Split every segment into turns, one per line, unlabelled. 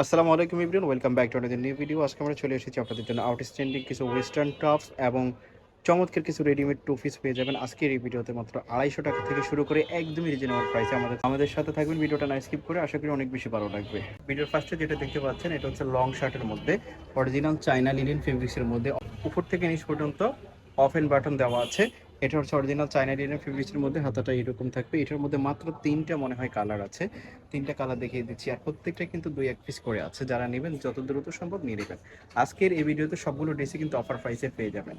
আসসালামু আলাইকুম ইবরিয়ান, welcome back to another new video আজকে আমরা চলে এসেছি আপনাদের জন্য আউটস্ট্যান্ডিং কিছু ওয়েস্টার্ন টপস এবং চমৎকার কিছু রেডিমেড টু পিস পেয়ে যাবেন। আজকের এই ভিডিওতে মাত্র আড়াইশো টাকা থেকে শুরু করে একদমই রিজনেবল প্রাইসে আমাদের আমাদের সাথে থাকবেন, ভিডিওটা না স্কিপ করে আশা করি অনেক বেশি ভালো লাগবে। ভিডিওর ফার্স্টে যেটা দেখতে পাচ্ছেন, এটা হচ্ছে লং শার্টের মধ্যে অরিজিনাল চাইনা লিলিন ফেব্রিক্সের মধ্যে। উপর থেকে নিচ পর্যন্ত অফ এন্ড বাটন দেওয়া আছে। এটা হচ্ছে অরিজিনাল চাইনা লিলিন ফেব্রিক্সের মধ্যে হাতাটা এরকম থাকবে। এটার মধ্যে মাত্র তিনটা মনে হয় কালার আছে। তিনটা কালার দেখিয়ে দিচ্ছি। আর প্রত্যেকটা কিন্তু দুই এক পিস করে আছে। যারা নেবেন, যত দ্রুত সম্ভব নিয়ে নেবেন। আজকের এই ভিডিওতে সবগুলো ড্রেসই কিন্তু অফার প্রাইসে পেয়ে যাবেন।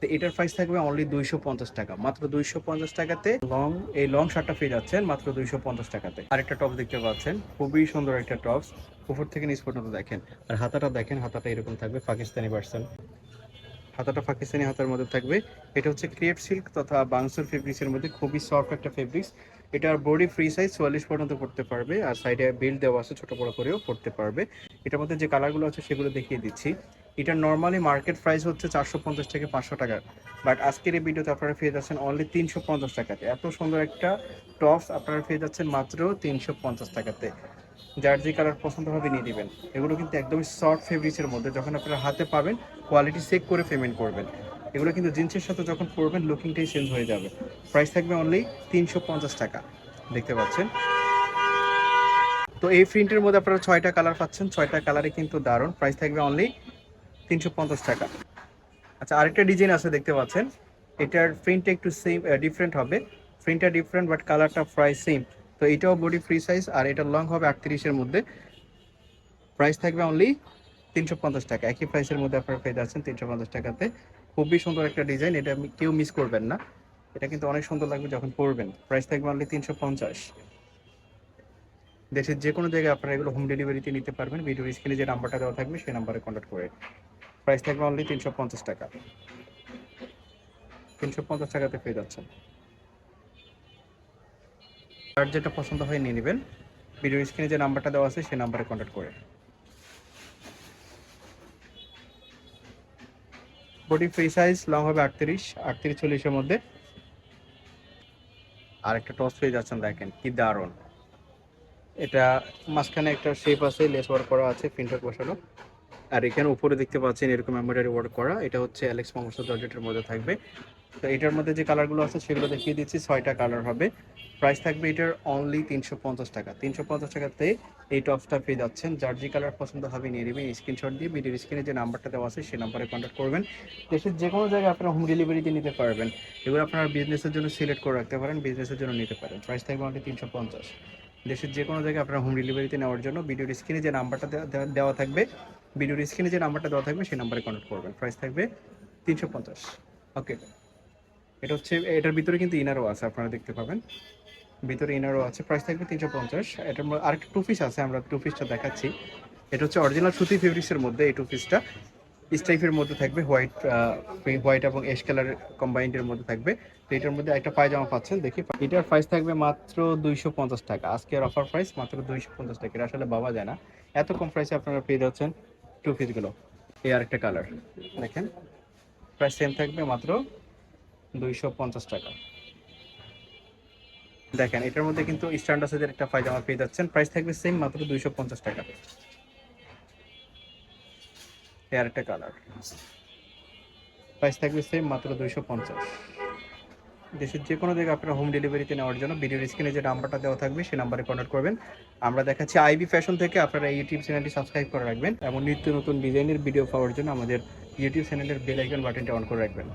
তো এটার প্রাইস থাকবে অনলি দুইশো পঞ্চাশ টাকা। মাত্র দুইশো পঞ্চাশ টাকাতে লং এই লং শার্টটা পেয়ে যাচ্ছেন মাত্র দুইশো পঞ্চাশ টাকাতে। আরেকটা টপ দেখতে পাচ্ছেন। খুবই সুন্দর একটা টপস উপর থেকে নিচ পর্যন্ত দেখেন। আর হাতাটা দেখেন, হাতাটা এরকম থাকবে পাকিস্তানি ভার্সন হাতাটা পাকিস্তানি হাতার মধ্যে থাকবে। এটা হচ্ছে ক্রিয়েট সিল্ক তথা বাংসুর ফেব্রিক্সের মধ্যে খুবই সফট একটা ফেব্রিক্স এটার বডি ফ্রি সাইজ চুয়াল্লিশ পর্যন্ত পড়তে পারবে। আর সাইডে বিল দেওয়া আছে ছোট বড় করেও পড়তে পারবে। এটার মধ্যে যে কালারগুলো আছে সেগুলো দেখিয়ে দিচ্ছি। এটা নর্মালি মার্কেট প্রাইস হচ্ছে চারশো পঞ্চাশ থেকে পাঁচশো টাকা। বাট আজকের এই ভিডিওতে আপনারা পেয়ে যাচ্ছেন অনলি তিনশো পঞ্চাশ টাকাতে। এত সুন্দর একটা টপস আপনারা পেয়ে যাচ্ছেন মাত্র তিনশো পঞ্চাশ টাকাতে। যার যে কালার পছন্দ হবে নিয়ে নেবেন। এগুলো কিন্তু একদমই সফট ফেব্রিক্সের মধ্যে যখন আপনারা হাতে পাবেন কোয়ালিটি চেক করে পেমেন্ট করবেন। এগুলো কিন্তু জিন্সের সাথে যখন পরবেন লুকিংটাই চেঞ্জ হয়ে যাবে। প্রাইস থাকবে অনলি তিনশো পঞ্চাশ টাকা। দেখতে পাচ্ছেন? তো এই প্রিন্টের মধ্যে আপনারা ছয়টা কালার পাচ্ছেন। ছয়টা কালারে কিন্তু দারুণ। প্রাইস থাকবে অনলি তিনশো পঞ্চাশ টাকা। আচ্ছা আরেকটা ডিজাইন আছে দেখতে পাচ্ছেন। এটার প্রিন্টটা একটু সেম ডিফারেন্ট হবে। প্রিন্টটা ডিফারেন্ট বাট কালারটা প্রায় সেম তো এটাও বডি ফ্রি সাইজ আর এটা লং হবে আটত্রিশের মধ্যে। প্রাইস থাকবে অনলি তিনশো পঞ্চাশ টাকা। একই প্রাইসের মধ্যে আপনারা পেয়ে যাচ্ছেন তিনশো পঞ্চাশ টাকাতে। খুবই সুন্দর একটা ডিজাইন, এটা কেউ মিস করবেন না। এটা কিন্তু অনেক সুন্দর লাগবে যখন পরবেন। প্রাইস থাকবে অনলি তিনশো পঞ্চাশ। দেশের যে কোনো জায়গায় আপনারা এগুলো হোম ডেলিভারিতে নিতে পারবেন। ভিডিও স্ক্রিনে যে নাম্বারটা দেওয়া থাকবে, সেই নাম্বারে কন্ট্যাক্ট করে প্রাইস থাকবে অনলি তিনশো পঞ্চাশ টাকা। তিনশো পঞ্চাশ টাকাতে পেয়ে যাচ্ছেন। আর যেটা পছন্দ হয় নিয়ে নেবেন। ভিডিও স্ক্রিনে যে নাম্বারটা দেওয়া আছে সেই নাম্বারে কন্ট্যাক্ট করে। বডি ফ্রি সাইজ লং হবে আটত্রিশ আটত্রিশ চল্লিশের মধ্যে। আর একটা টস পেয়ে যাচ্ছেন দেখেন, কি দারুণ। এটা মাঝখানে একটা শেপ আছে লেস ওয়ার্ক করা আছে প্রিন্টার বসানো। আর এখানে উপরে দেখতে পাচ্ছেন এরকম এমব্রয়ডারি ওয়ার্ক করা। এটা হচ্ছে অ্যালেক্স মামসা জর্জেটের মধ্যে থাকবে। তো এটার মধ্যে যে কালারগুলো আছে, সেগুলো দেখিয়ে দিচ্ছি। ছয়টা কালার হবে। প্রাইস থাকবে এটার অনলি তিনশো পঞ্চাশ টাকা। তিনশো পঞ্চাশ টাকাতে এই টপসটা পেয়ে যাচ্ছেন। যার যে কালার পছন্দ হবে নিয়ে নেবেন। স্ক্রিনশট দিয়ে ভিডিওর স্ক্রিনে যে নাম্বারটা দেওয়া আছে, সেই নাম্বারে কন্ট্যাক্ট করবেন। দেশের যে কোনো জায়গায় আপনারা হোম ডেলিভারিতে নিতে পারবেন। এগুলো আপনারা বিজনেসের জন্য সিলেক্ট করে রাখতে পারেন বিজনেসের জন্য নিতে পারেন। প্রাইস থাকবে অনলি তিনশো পঞ্চাশ। দেশের যে কোনো জায়গায় আপনারা হোম ডেলিভারিতে নেওয়ার জন্য ভিডিওর স্ক্রিনে যে নাম্বারটা দেওয়া- থাকবে ভিডিওর স্ক্রিনে যে নাম্বারটা দেওয়া থাকবে, সেই নাম্বারে কন্ট্যাক্ট করবেন। প্রাইস থাকবে তিনশো পঞ্চাশ। ওকে এটা হচ্ছে, এটার ভিতরে কিন্তু ইনারও আছে, আপনারা দেখতে পাবেন। ভিতরে ইনারও আছে প্রাইস থাকবে তিনশো পঞ্চাশ। এটার আরেকটা টু পিস আছে, আমরা টু পিসটা দেখাচ্ছি। এটা হচ্ছে অরিজিনাল সুতি ফেব্রিক্সের মধ্যে এই টু। পিসটা স্টাইফের মধ্যে থাকবে, হোয়াইট হোয়াইট এবং এশ কালার কম্বাইন্ডের মধ্যে থাকবে। তো এটার মধ্যে একটা পায়জামা পাচ্ছেন, দেখি। এটার প্রাইস থাকবে মাত্র দুইশো পঞ্চাশ টাকা। আজকের অফার প্রাইস মাত্র দুইশো পঞ্চাশ টাকা। আসলে বাবা যায় না। এত কম প্রাইসে আপনারা পেয়ে যাচ্ছেন টু পিসগুলো এই আরেকটা কালার দেখেন প্রাইস সেম থাকবে মাত্র দুইশো পঞ্চাশ টাকা। দেখেন, এটার মধ্যে কিন্তু স্ট্যান্ডার্ড সাইজের একটা পায়জামা পেয়ে যাচ্ছেন। প্রাইস থাকবে সেম মাত্র দুইশো পঞ্চাশ টাকা। আরেকটা কালার প্রাইস থাকবে সেম মাত্র দুইশো পঞ্চাশ। দেশের যে কোনো জায়গায় আপনারা হোম ডেলিভারিতে নেওয়ার জন্য ভিডিওর স্ক্রিনে যে নাম্বারটা দেওয়া থাকবে সেই নাম্বারে কন্ট্যাক্ট করবেন। আমরা দেখাচ্ছি আইবি ফ্যাশন থেকে আপনারা ইউটিউব চ্যানেলটি সাবস্ক্রাইব করে রাখবেন এবং নিত্য নতুন ডিজাইনের ভিডিও পাওয়ার জন্য আমাদের ইউটিউব চ্যানেলের বেল আইকন বাটনটা অন করে রাখবেন।